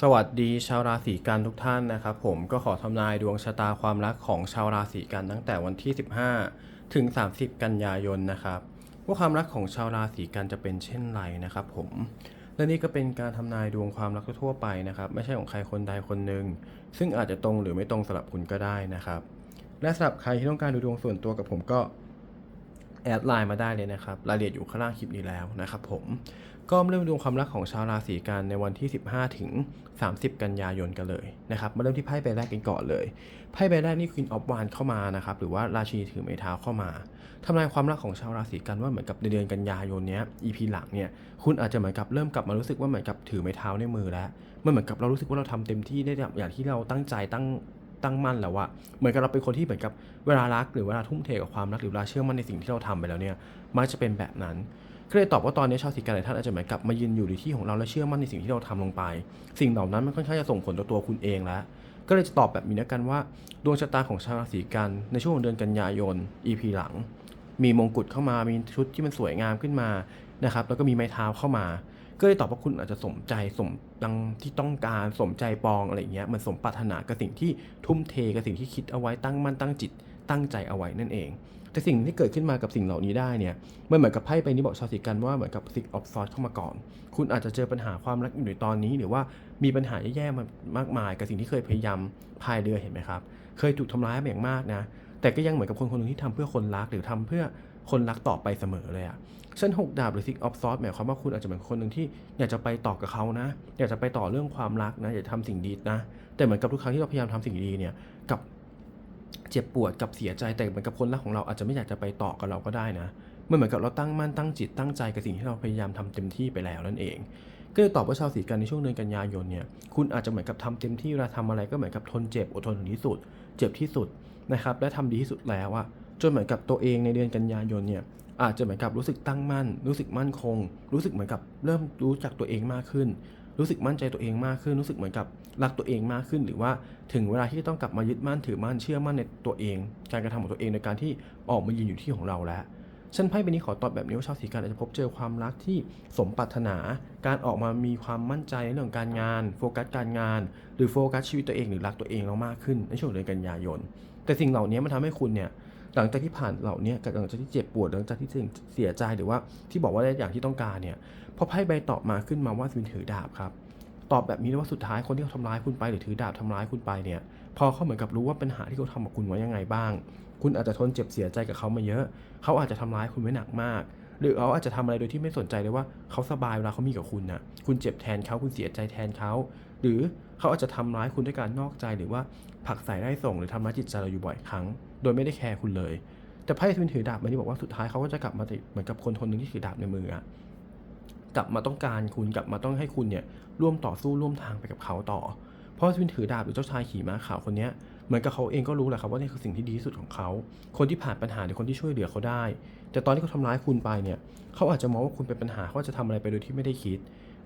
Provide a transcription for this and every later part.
สวัสดีชาวราศีกันทุกท่านนะครับ ผมก็ขอทำนายดวงชะตาความรักของชาวราศีกันตั้งแต่วันที่ 15 ถึง 30 กันยายนนะครับว่าความรักของชาวราศีกันจะเป็นเช่นไรนะครับ ผมและนี่ก็เป็นการทำนายดวงความรักทั่วไปนะครับ ไม่ใช่ของใครคนใดคนหนึ่งซึ่งอาจจะตรงหรือไม่ตรงสำหรับคุณก็ได้นะครับ และสำหรับใครที่ต้องการดูดวงส่วนตัวกับผมก็ แอดไลน์มาได้เลยนะครับ รายละเอียดอยู่ข้างล่างคลิปนี้แล้วนะครับผม ก็มาเริ่มดูความรักของชาวราศีกันในวันที่ 15 ถึง 30 กันยายนกันเลยนะครับ มาเริ่มที่ไพ่ใบแรกกันก่อนเลย ไพ่ใบแรกนี่ Queen of w a n d เข้ามานะครับ หรือว่าราชินีถือไม้เท้าเข้ามาทำนายความรักของชาวราศีกันว่าเหมือนกับในเดือนกันยายนเนี้ย EP หลังเนี่ย คุณอาจจะเหมือนกับเริ่มกลับมารู้สึกว่าเหมือนกับถือไม้เท้าในมือแล้ว มันเหมือนกับเรารู้สึกว่าเราทำเต็มที่ได้อย่างที่เราตั้งใจตั้ง ตั้งมั่นแล้วอะเหมือนกับเราเป็นคนที่เหมือนกับเวลารักหรือเวลาทุ่มเทกับความรักหรือเวลาเชื่อมั่นในสิ่งที่เราทำไปแล้วเนี่ยมักจะเป็นแบบนั้นก็เลยตอบว่าตอนนี้ชาวสิกันหลายท่านอาจจะเหมือนกับมายืนอยู่ในที่ของเราและเชื่อมั่นในสิ่งที่เราทำลงไป สิ่งเหล่านั้นมันค่อนข้างจะส่งผลต่อตัวคุณเองแล้วก็เลยจะตอบแบบนี้นะกันว่าดวงชะตาของชาวราศีกันในช่วงของเดือนกันยายน EP หลัง มีมงกุฎเข้ามามีชุดที่มันสวยงามขึ้นมานะครับแล้วก็มีไม้เท้าเข้ามา ก็เลยตอบว่าคุณอาจจะสมใจสมดังที่ต้องการสมใจปองอะไรเงี้ยมันสมปรารถนากับสิ่งที่ทุ่มเทกับสิ่งที่คิดเอาไว้ตั้งมั่นตั้งจิต ตั้งใจเอาไว้นั่นเอง แต่สิ่งที่เกิดขึ้นมากับสิ่งเหล่านี้ได้เนี่ยมันเหมือนกับไพ่ใบนี้บอกชาวสิกันว่าเหมือนกับสิกออฟซอร์เข้ามาก่อน คุณอาจจะเจอปัญหาความรักอยู่ในตอนนี้ หรือว่ามีปัญหาแย่ๆมามากมายกับสิ่งที่เคยพยายามพายเรือเห็นไหมครับ เคยถูกทำร้ายมาอย่างมากนะ แต่ก็ยังเหมือนกับคนคนหนึงที่ทำเพื่อคนรักหรือทำเพื่อคนรักต่อไปเสมอเลยอะเช่นหกดาบหรือ six of swords หมายความว่าคุณอาจจะเป็นคนหนึ่งที่อยากจะไปต่อกับเขานะ อยากจะไปต่อเรื่องความรักนะ อยากจะทำสิ่งดีนะ แต่เหมือนกับทุกครั้งที่เราพยายามทำสิ่งดีเนี่ย กับเจ็บปวดกับเสียใจแต่เหมือนกับคนรักของเราอาจจะไม่อยากจะไปต่อกับเราก็ได้นะมันเหมือนกับเราตั้งมั่นตั้งจิตตั้งใจกับสิ่งที่เราพยายามทำเต็มที่ไปแล้วนั่นเอง ก็เลยตอบว่าชาวสีกันในช่วงเดือนกันยายนเนี่ยคุณอาจจะเหมือนกับทำเต็มที่เวลาทำอะไรก็เหมือนกับทนเจ็บอดทนถึงที่สุด เจ็บที่สุดนะครับและทำดีที่สุดแล้วอะจนเหมือนกับตัวเองในเดือนกันยายนเนี่ยอาจจะเหมือนกับรู้สึกตั้งมั่น รู้สึกมั่นคง รู้สึกเหมือนกับเริ่มรู้จักตัวเองมากขึ้น รู้สึกมั่นใจตัวเองมากขึ้น รู้สึกเหมือนกับรักตัวเองมากขึ้น หรือว่าถึงเวลาที่ต้องกลับมายึดมั่นถือมั่นเชื่อมั่นในตัวเอง การกระทำของตัวเองในการที่ออกมายืนอยู่ที่ของเราแล้ว ฉันไพ่ใบนี้ขอตอบแบบนี้ว่าชาวสีกันอาจจะพบเจอความรักที่สมปรารถนา การออกมามีความมั่นใจในเรื่องการงาน โฟกัสการงาน หรือโฟกัสชีวิตตัวเองหรือรักตัวเองเรามากขึ้นในช่วงเดือนกันยายน แต่สิ่งเหล่านี้มันทำให้คุณเนี่ยหลังจากที่ผ่านเหล่านี้กับหลังจากที่เจ็บปวดหลังจากที่เสียใจหรือว่าที่บอกว่าได้อย่างที่ต้องการเนี่ยพอไพ่ใบตอบมาขึ้นมาว่าเป็นถือดาบครับตอบแบบนี้เลยว่าสุดท้ายคนที่เขาทำร้ายคุณไปหรือถือดาบทำร้ายคุณไปเนี่ย พอเขาเหมือนกับรู้ว่าปัญหาที่เขาทำกับคุณไว้ยังไงบ้าง คุณอาจจะทนเจ็บเสียใจกับเขามาเยอะ เขาอาจจะทำร้ายคุณไว้หนักมาก หรือเขาอาจจะทำอะไรโดยที่ไม่สนใจเลยว่าเขาสบายเวลาเขามีกับคุณนะคุณเจ็บแทนเขาคุณเสียใจแทนเขา หรือเขาอาจจะทำร้ายคุณด้วยการนอกใจหรือว่าผลักใส่ได้ส่งหรือทำร้ายจิตใจเราอยู่บ่อยครั้ง โดยไม่ได้แคร์คุณเลย แต่ไพ่ที่เป็นถือดาบมันนี่บอกว่าสุดท้ายเขาก็จะกลับมาเหมือนกับคนคนหนึ่งที่ถือดาบในมืออะกลับมาต้องการคุณกลับมาต้องให้คุณเนี่ยร่วมต่อสู้ร่วมทางไปกับเขาต่อ เพราะที่เป็นถือดาบหรือเจ้าชายขี่ม้าขาวคนเนี้ย เหมือนกับเขาเองก็รู้แหละครับว่านี่คือสิ่งที่ดีที่สุดของเขา คนที่ผ่านปัญหาหรือคนที่ช่วยเหลือเขาได้ แต่ตอนที่เขาทำร้ายคุณไปเนี่ย เขาอาจจะมองว่าคุณเป็นปัญหาเขาอาจจะทำอะไรไปโดยที่ไม่ได้คิด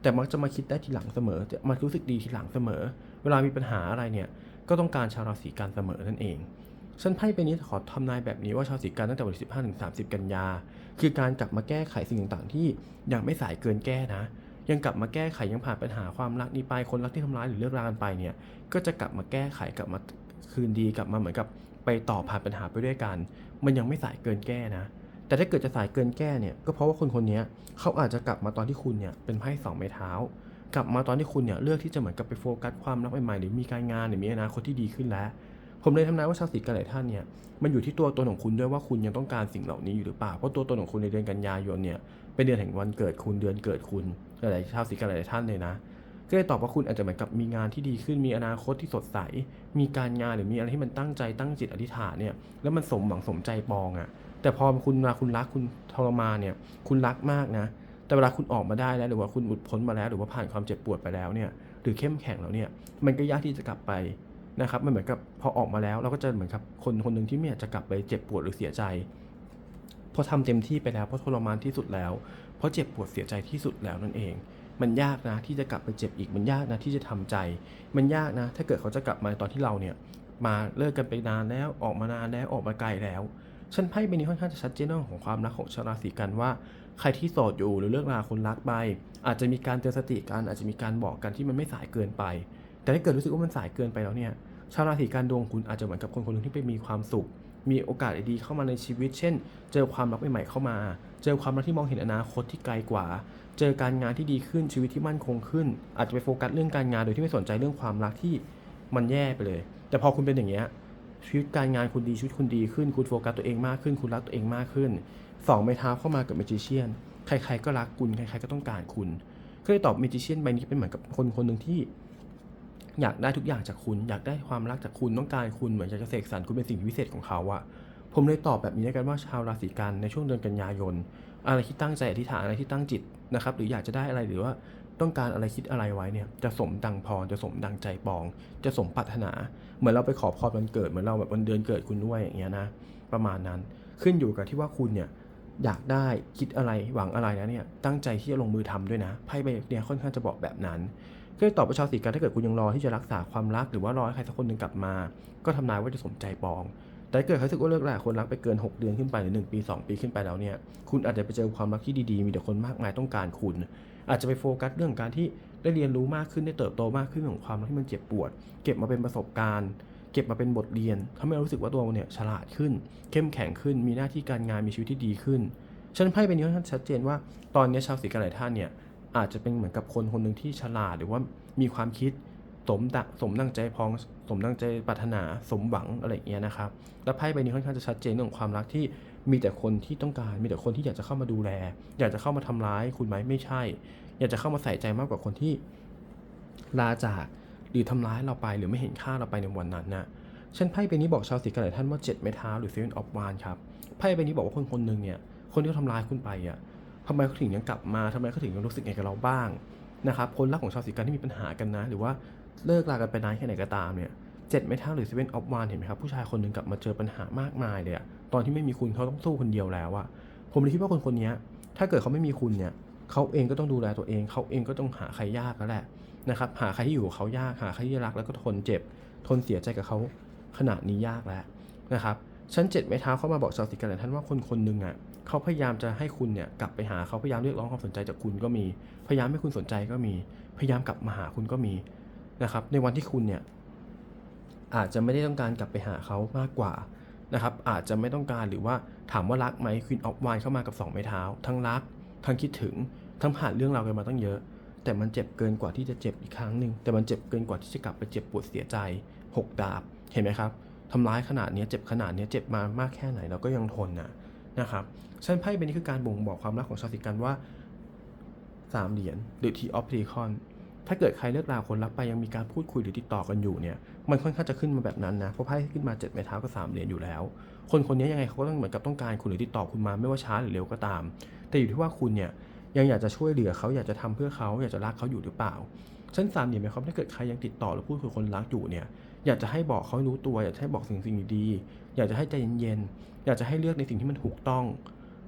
แต่มักจะมาคิดได้ทีหลังเสมอจะมารู้สึกดีทีหลังเสมอ เวลามีปัญหาอะไรเนี่ย ก็ต้องการชาวราศีกันเสมอนั่นเองฉันไพ่ใบนี้ขอทำนายแบบนี้ว่าชาวสีกันตั้งแต่วันที่15ถึง30 กันยา คือการกลับมาแก้ไขสิ่งต่างๆ ที่ยังไม่สายเกินแก้นะ ยังกลับมาแก้ไขยังผ่านปัญหาความรักนี้ไปคนรักที่ทำร้ายหรือเลิกรากันไปเนี่ย ก็จะกลับมาแก้ไขกลับมา คืนดีกลับมาเหมือนกับไปต่อผ่านปัญหาไปด้วยกัน มันยังไม่สายเกินแก้นะ แต่ถ้าเกิดจะสายเกินแก้เนี่ยก็เพราะว่าคนคนนี้เขาอาจจะกลับมาตอนที่คุณเนี่ยเป็นไพ่สองไม้เท้า กลับมาตอนที่คุณเนี่ยเลือกที่จะเหมือนกับไปโฟกัสความรักใหม่ๆหรือมีการงานหรือมีอนาคตที่ดีขึ้นแล้ว ผมเลยทำนายว่าชาวสีกันหลายท่านเนี่ยมันอยู่ที่ตัวตนของคุณด้วยว่าคุณยังต้องการสิ่งเหล่านี้อยู่หรือเปล่าเพราะตัวตนของคุณในเดือนกันยายนเนี่ยเป็นเดือนแห่งวันเกิดคุณเดือนเกิดคุณหลายชาวสีกันหลายท่านเลยนะ ก็เลยตอบว่าคุณอาจจะเหมือนกับมีงานที่ดีขึ้นมีอนาคตที่สดใส มีการงานหรือมีอะไรที่มันตั้งใจตั้งจิตอธิษฐานเนี่ยแล้วมันสมหวังสมใจปองอะ่ะแต่พอคุณมาคุณรักคุณทรมานเนี่ยคุณรักมากนะ แต่เวลาคุณออกมาได้แล้วหรือว่าคุณหลุดพ้นมาแล้ว หรือว่าผ่านความเจ็บปวดไปแล้วเนี่ยหรือเข้มแข็งแล้วเนี่ยมันก็ยากที่จะกลับไปนะครับมันเหมือนกับพอออกมาแล้วเราก็จะเหมือนกับคนคนหนึ่งที่ไม่อยากจะกลับไปเจ็บปวดหรือเสียใจเพราะทำเต็มที่ไปแล้วเพราะทรมานที่สุดแล้ว เพราะเจ็บปวดเสียใจที่สุดแล้วนั่นเอง มันยากนะที่จะกลับไปเจ็บอีกมันยากนะที่จะทำใจ มันยากนะ ถ้าเกิดเขาจะกลับมาตอนที่เราเนี่ยมาเลิกกันไปนานแล้วออกมานานแล้วออกมาไกลแล้วฉันไพ่ใบนี้ค่อนข้างจะชัดเจนเรื่องของความรักของชาวราศีกันว่า ใครที่โสดอยู่หรือเลิกลาคนรักไปอาจจะมีการเตือนสติกันอาจจะมีการบอกกันที่มันไม่สายเกินไป แต่ถ้าเกิดรู้สึกว่ามันสายเกินไปแล้วเนี่ยชาวราศีกันดวงคุณอาจจะเหมือนกับคนคนหนึงที่ไปมีความสุข มีโอกาสดีๆเข้ามาในชีวิต เช่น เจอความรักใหม่ๆเข้ามา เจอความรักที่มองเห็นอนาคตที่ไกลกว่า เจอการงานที่ดีขึ้นชีวิตที่มั่นคงขึ้น อาจจะไปโฟกัสเรื่องการงานโดยที่ไม่สนใจเรื่องความรักที่มันแย่ไปเลย แต่พอคุณเป็นอย่างเงี้ยชีวิตการงานคุณดีชีวิตคุณดีขึ้น คุณโฟกัสตัวเองมากขึ้น คุณรักตัวเองมากขึ้นสองไม้เท้าเข้ามากับเมจิเชียนใครๆก็รักคุณใครๆก็ต้องการคุณก็เลยตอบเมจิเชียนใบนี้เป็นเหมือนกับคนคนหนึ่งที่ อยากได้ทุกอย่างจากคุณ อยากได้ความรักจากคุณต้องการคุณเหมือนอยากจะเสกสรรคุณเป็นสิ่งพิเศษของเขาอะผมเลยตอบแบบนี้แล้วกันว่าชาวราศีกันในช่วงเดือนกันยายน อะไรที่ตั้งใจอธิษฐานอะไรที่ตั้งจิตนะครับหรืออยากจะได้อะไรหรือว่าต้องการอะไรคิดอะไรไว้เนี่ยจะสมดังพรจะสมดังใจปอง จะสมปรารถนา เหมือนเราไปขอพรวันเกิดเหมือนเราแบบวันเดือนเกิดคุณด้วยอย่างเงี้ยนะประมาณนั้นขึ้นอยู่กับที่ว่าคุณเนี่ยอยากได้คิดอะไรหวังอะไรนะเนี่ยตั้งใจที่จะลงมือทำด้วยนะไพ่ใบเนี่ยค่อนข้างจะบอกแบบนั้น ก็เลยตอบประชาวสีกันถ้าเกิดคุณยังรอที่จะรักษาความรักหรือว่ารอให้ใครสักคนหนึ่งกลับมา ก็ทำนายว่าจะสมใจปอง แต่เกิดเขารู้สึกว่าเลิกหลาคนรักไปเกิน 6 เดือนขึ้นไปหรือ1ปี 2 ปีขึ้นไปแล้วเนี่ยคุณอาจจะไปเจอความรักที่ดีๆ มีแต่คนมากมายต้องการคุณ อาจจะไปโฟกัสเรื่องการที่ได้เรียนรู้มากขึ้นได้เติบโตมากขึ้นของความรักที่มันเจ็บปวด เก็บมาเป็นประสบการณ์ เก็บมาเป็นบทเรียนทำให้เรารู้สึกว่าตัวเราเนี่ยฉลาดขึ้น เข้มแข็งขึ้นมีหน้าที่การงานมีชีวิตที่ดีขึ้นฉันไพ่เป็นนี้ค่อนข้างชัดเจนว่าตอนนี้ชาวสีกันหลายท่านเนี่ย อาจจะเป็นเหมือนกับคนคนหนึ่งที่ฉลาดหรือว่ามีความคิดสมดสมดังใจพองสมดังใจปรารถนาสมหวังอะไรเงี้ยนะครับ แล้วไพ่ใบนี้ค่อนข้างจะชัดเจนเรื่องความรักที่มีแต่คนที่ต้องการ มีแต่คนที่อยากจะเข้ามาดูแล อยากจะเข้ามาทำร้ายคุณไหมไม่ใช่ อยากจะเข้ามาใส่ใจมากกว่าคนที่ลาจากหรือทำร้ายเราไปหรือไม่เห็นค่าเราไปในวันนั้นนะฉันไพ่ใบนี้บอกชาวสีกันหลายท่านว่าเจ็ดไม้เท้าหรือเซเว่นออฟวานครับไพ่ใบนี้บอกว่าคนคนหนึ่งเนี่ยคนที่เขาทำร้ายคุณไปอะ ทำไมเขาถึงยังกลับมาทำไมเขาถึงยังรู้สึกไงกับเราบ้างนะครับคนรักของชาวสีกันที่มีปัญหากันนะ หรือว่าเลิกลากันไปนานแค่ไหนก็ตามเนี่ยเจ็ดไม่เท่าหรือเซเว่นออฟวานเห็นไหมครับผู้ชายคนหนึ่งกลับมาเจอปัญหามากมายเลยอะตอนที่ไม่มีคุณเขาต้องสู้คนเดียวแล้วอะผมเลยคิดว่าคนคนนี้ถ้าเกิดเขาไม่มีคุณเนี่ยเขาเองก็ต้องดูแลตัวเอง เขาเองก็ต้องหาใครยากแล้วแหละนะครับหาใครที่อยู่กับเขายากหาใครที่รักแล้วก็ทนเจ็บ ทนเสียใจกับเขาขนาดนี้ยากแล้วนะครับชั้นเจ็ดไม้เท้าเข้ามาบอกชาวสิกันหลายท่านว่าคนคนหนึ่งอะ เขาพยายามจะให้คุณเนี่ยกลับไปหาเขาพยายามเรียกร้องความสนใจจากคุณก็มี พยายามให้คุณสนใจก็มี พยายามกลับมาหาคุณก็มีนะครับ ในวันที่คุณเนี่ยอาจจะไม่ได้ต้องการกลับไปหาเขามากกว่านะครับอาจจะไม่ต้องการหรือว่าถามว่ารักไหมควีนออฟวานเข้ามากับสองไม้เท้า ทั้งรัก ทั้งคิดถึง ทั้งผ่านเรื่องราวกันมาตั้งเยอะ แต่มันเจ็บเกินกว่าที่จะเจ็บอีกครั้งหนึ่งแต่มันเจ็บเกินกว่าที่จะกลับไปเจ็บปวดเสียใจหกดาบ เห็นไหมครับทำร้ายขนาดนี้เจ็บขนาดนี้เจ็บมามากแค่ไหนเราก็ยังทนนะ นะครับชั้นไพ่เป็นนี้คือการบ่งบอกความรักของชาวสิกันว่าสามเหรียญหรือทีออฟเพคอนถ้าเกิดใครเลิกลาคนรักไปยังมีการพูดคุยหรือติดต่อกันอยู่เนี่ย มันค่อนข้างจะขึ้นมาแบบนั้นนะ เพราะไพ่ขึ้นมาเจ็ดไม้เท้าก็สามเหรียญอยู่แล้ว คนคนนี้ยังไงเขาก็ต้องเหมือนกับต้องการคุณหรือติดต่อคุณมาไม่ว่าช้าหรือเร็วก็ตาม แต่อยู่ที่ว่าคุณเนี่ยยังอยากจะช่วยเหลือเขาอยากจะทำเพื่อเขาอยากจะรักเขาอยู่หรือเปล่าชั้นสามเหรียญหมายความถ้าเกิดใครยังติดต่อหรือพูดคุยคนรักอยู่เนี่ย อยากจะให้บอกเขาให้รู้ตัว อยากจะให้บอกสิ่งสิ่งดีๆอยากจะให้ใจเย็นๆอยากจะให้เลือกในสิ่งที่มันถูกต้อง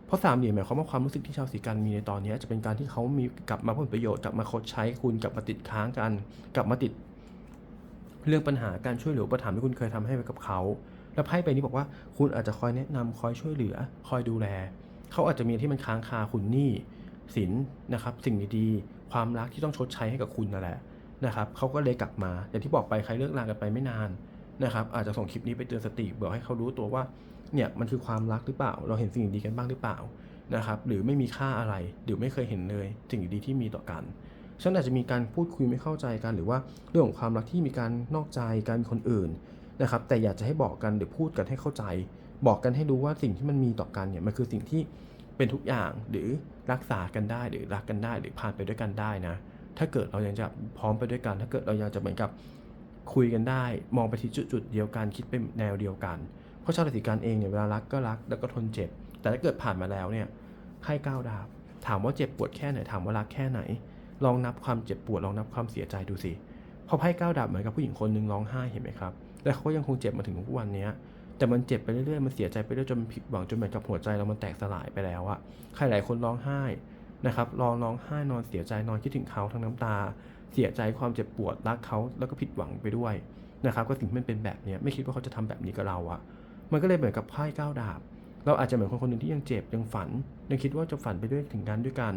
เพราะสามเหลี่ยมหมายความว่าความรู้สึกที่ชาวสีกันมีในตอนนี้จะเป็นการที่เขามีกลับมาผลประโยชน์กลับมาคดใช้คุณกลับมาติดค้างกัน กลับมาติด เรื่องปัญหาการช่วยเหลือประถามที่คุณเคยทำให้ไว้กับเขา แล้วไพ่ใบนี้บอกว่าคุณอาจจะคอยแนะนำคอยช่วยเหลือ คอยดูแล เขาอาจจะมีที่มันค้างคาคุณหนี้สินนะครับสิ่งดีๆความรักที่ต้องชดใช้ให้กับคุณนั่นแหละ นะครับเขาก็เลยกลับมา อย่างที่บอกไปใครเลิกลากันไปไม่นานนะครับอาจจะส่งคลิปนี้ไปเตือนสติบอกให้เขารู้ตัวว่าเนี่ยมันคือความรักหรือเปล่า เราเห็นสิ่งดีกันบ้างหรือเปล่านะครับหรือไม่มีค่าอะไรหรือไม่เคยเห็นเลยสิ่งดีที่มีต่อกันฉันอาจจะมีการพูดคุยไม่เข้าใจกัน หรือว่าเรื่องของความรักที่มีการนอกใจการมีคนอื่นนะครับแต่อยากจะให้บอกกันหรือพูดกันให้เข้าใจ บอกกันให้รู้ว่าสิ่งที่มันมีต่อกันเนี่ยมันคือสิ่งที่เป็นทุกอย่างหรือรักษากันได้หรือรักกันได้หรือผ่านไปด้วยกันได้นะ ถ้าเกิดเรายังจะพร้อมไปด้วยกัน ถ้าเกิดเรายังจะเหมือนกับคุยกันได้ มองไปที่จุดจุดเดียวกันคิดเป็นแนวเดียวกัน เพราะชาวราศีกันเองเนี่ยเวลารักก็รักแล้วก็ทนเจ็บ แต่ถ้าเกิดผ่านมาแล้วเนี่ยไพ่ก้าวดาบ ถามว่าเจ็บปวดแค่ไหนถามว่ารักแค่ไหน ลองนับความเจ็บปวดลองนับความเสียใจดูสิพราะไพ่ก้าวดาบเหมือนกับผู้หญิงคนหนึ่งร้องไห้เห็นไหมครับแต่เขาก็ยังคงเจ็บมาถึงทุกวันนี้แต่มันเจ็บไปเรื่อยๆ มันเสียใจไปเรื่อยจนผิดหวังจนเหมือนกับหัวใจเรามันแตกสลายไปแล้วอะใครหลายคนร้องไห้ นะครับรอร้องไห้นอนเสียใจนอนคิดถึงเขาทั้งน้ำตา เสียใจความเจ็บปวดรักเขาแล้วก็ผิดหวังไปด้วยนะครับก็สิ่งที่มันเป็นแบบนี้ไม่คิดว่าเขาจะทำแบบนี้กับเราอะมันก็เลยเหมือนกับไพ่ก้าวดาบ เราอาจจะเหมือนคนคนหนึ่งที่ยังเจ็บยังฝัน ยังคิดว่าจะฝันไปด้วยถึงกันด้วยกัน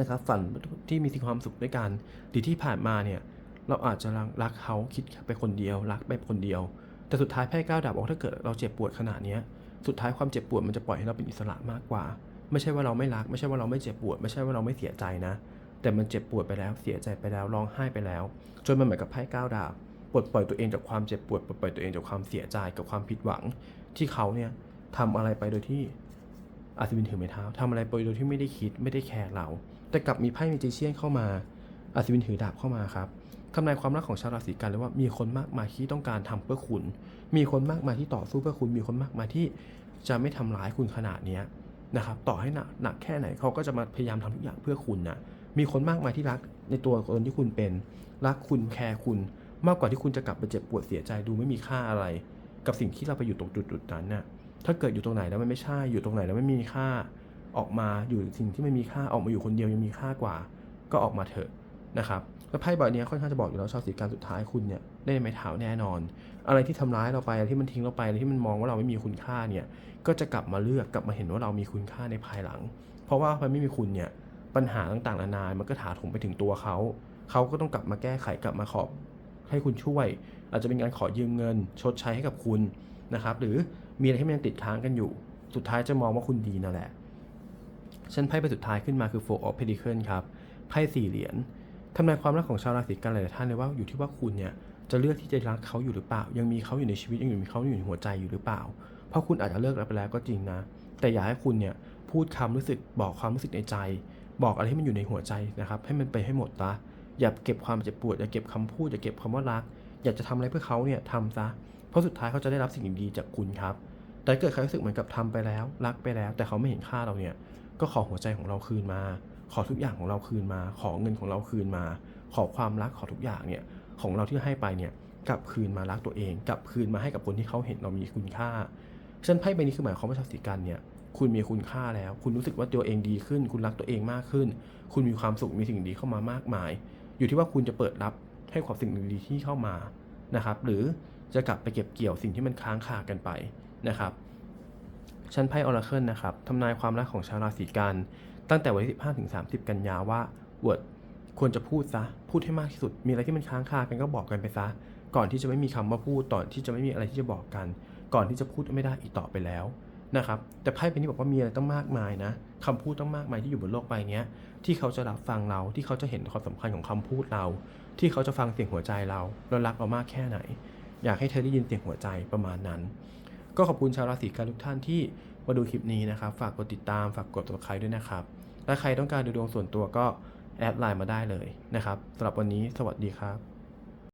นะครับฝันที่มีความสุขด้วยกันดีที่ผ่านมาเนี่ยเราอาจจะรักเขาคิดไปคนเดียว รักไปคนเดียว แต่สุดท้ายไพ่ก้าวดาบบอกถ้าเกิดเราเจ็บปวดขนาดนี้สุดท้ายความเจ็บปวดมันจะปล่อยให้เราเป็นอิสระมากกว่า ไม่ใช่ว่าเราไม่รัก ไม่ใช่ว่าเราไม่เจ็บปวด ไม่ใช่ว่าเราไม่เสียใจนะ แต่มันเจ็บปวดไปแล้วเสียใจไปแล้วร้องไห้ไปแล้ว จนมันเหมือนกับไพ่ก้าวดาบปลดปล่อยตัวเองจากความเจ็บปวดปลดปล่อยตัวเองจากความเสียใจกับความผิดหวัง ที่เขาเนี่ยทำอะไรไปโดยที่อาจจะเป็นถือไม้เท้าทำอะไรไปโดยที่ไม่ได้คิดไม่ได้แคร์เรา แต่กลับมีไพ่เมจิเชียนเข้ามาอาจจะเป็นถือดาบเข้ามาครับทำนายความรักของชาวราศีกันเลยว่ามีคนมากมายที่ต้องการทำเพื่อคุณ มีคนมากมายที่ต่อสู้เพื่อคุณ มีคนมากมายที่จะไม่ทำร้ายคุณขนาดเนี้ย นะครับต่อให้หนักหนักแค่ไหนเขาก็จะมาพยายามทำทุกอย่างเพื่อคุณนะมีคนมากมายที่รักในตัวคนที่คุณเป็น รักคุณแคร์คุณ มากกว่าที่คุณจะกลับไปเจ็บปวดเสียใจดูไม่มีค่าอะไร กับสิ่งที่เราไปอยู่ตรงจุดจุดนั้นน่ะถ้าเกิดอยู่ตรงไหนแล้วมันไม่ใช่อยู่ตรงไหนแล้วไม่มีค่า ออกมาอยู่สิ่งที่ไม่มีค่าออกมาอยู่คนเดียวยังมีค่ากว่า ก็ออกมาเถอะ นะครับแล้วไพ่ใบนี้ค่อนข้างจะบอกอยู่แล้วชาวสีการสุดท้ายคุณเนี่ยได้ไม้เท้าแน่นอน อะไรที่ทำร้ายเราไปอะไรที่มันทิ้งเราไปอะไรที่มันมองว่าเราไม่มีคุณค่าเนี่ยก็จะกลับมาเลือกกลับมาเห็นว่าเรามีคุณค่าในภายหลัง เพราะว่าพอไม่มีคุณเนี่ยปัญหาต่างๆนานา มันก็ถาถมไปถึงตัวเขาเขาก็ต้องกลับมาแก้ไขกลับมาขอบให้คุณช่วย อาจจะเป็นการขอยืมเงิน ชดใช้ให้กับคุณนะครับหรือมีอะไรที่มันยังติดค้างกันอยู่ สุดท้ายจะมองว่าคุณดีนั่นแหละฉันไพ่ใบสุดท้ายขึ้นมาคือ Four of Pentacles ครับไพ่สี่เหรียญ ทำนายความรักของชาวราศีกันหลายท่านเลยว่าอยู่ที่ว่าคุณเนี่ยจะเลือกที่จะรักเขาอยู่หรือเปล่า ยังมีเขาอยู่ในชีวิตยังอยู่มีเขาอยู่ในหัวใจอยู่หรือเปล่า เพราะคุณอาจจะเลิกแล้วไปแล้วก็จริงนะ แต่อยากให้คุณเนี่ยพูดคำรู้สึกบอกความรู้สึกในใจ บอกอะไรที่มันอยู่ในหัวใจนะครับ ให้มันไปให้หมดซะอย่าเก็บความเจ็บปวดอย่าเก็บคำพูดอย่าเก็บคำว่ารัก อยากจะทำอะไรเพื่อเขาเนี่ยทำซะเพราะสุดท้ายเขาจะได้รับสิ่งดีๆจากคุณครับ แต่เกิดใครรู้สึกเหมือนกับทำไปแล้ว รักไปแล้ว แต่เขาไม่เห็นค่าเราเนี่ยก็ขอหัวใจของเราคืนมา ขอทุกอย่างของเราคืนมา ขอเงินของเราคืนมา ขอความรักขอทุกอย่างเนี่ยของเราที่ให้ไปเนี่ยกลับคืนมารักตัวเอง กลับคืนมาให้กับคนที่เขาเห็นเรามีคุณค่าฉะนันไพ่ใบนี้คือหมายความว่าชาวสีกันเนี่ยคุณมีคุณค่าแล้ว คุณรู้สึกว่าตัวเองดีขึ้น คุณรักตัวเองมากขึ้น คุณมีความสุขมีสิ่งดีเข้ามามากมาย อยู่ที่ว่าคุณจะเปิดรับให้ความสิ่งดีๆที่เข้ามานะครับ หรือจะกลับไปเก็บเกี่ยวสิ่งที่มันค้างคากันไปนะครับชั้นไพ่ออราเคิลนะครับทำนายความรักของชาวราศีกัน ตั้งแต่วันที่ 15 ถึง 30 กันยาว่าเวิร์ดควรจะพูดซะ พูดให้มากที่สุด มีอะไรที่มันค้างคากันก็บอกกันไปซะ ก่อนที่จะไม่มีคำว่าพูดต่อนที่จะไม่มีอะไรที่จะบอกกัน ก่อนที่จะพูดไม่ได้อีกต่อไปแล้วนะครับ แต่ไพ่ใบนี้บอกว่ามีอะไรต้องมากมายนะคำพูดต้องมากมายที่อยู่บนโลกใบนี้ที่เขาจะรับฟังเรา ที่เขาจะเห็นความสำคัญของคำพูดเรา ที่เขาจะฟังเสียงหัวใจเราแล้วรักเรามากแค่ไหน อยากให้เธอได้ยินเสียงหัวใจประมาณนั้น ก็ขอบคุณชาวราศีกันทุกท่านที่ มาดูคลิปนี้นะครับ ฝากกดติดตาม ฝากกดติดตามด้วยนะครับและใครต้องการดูดวงส่วนตัวก็แอดไลน์มาได้เลยนะครับสำหรับวันนี้สวัสดีครับ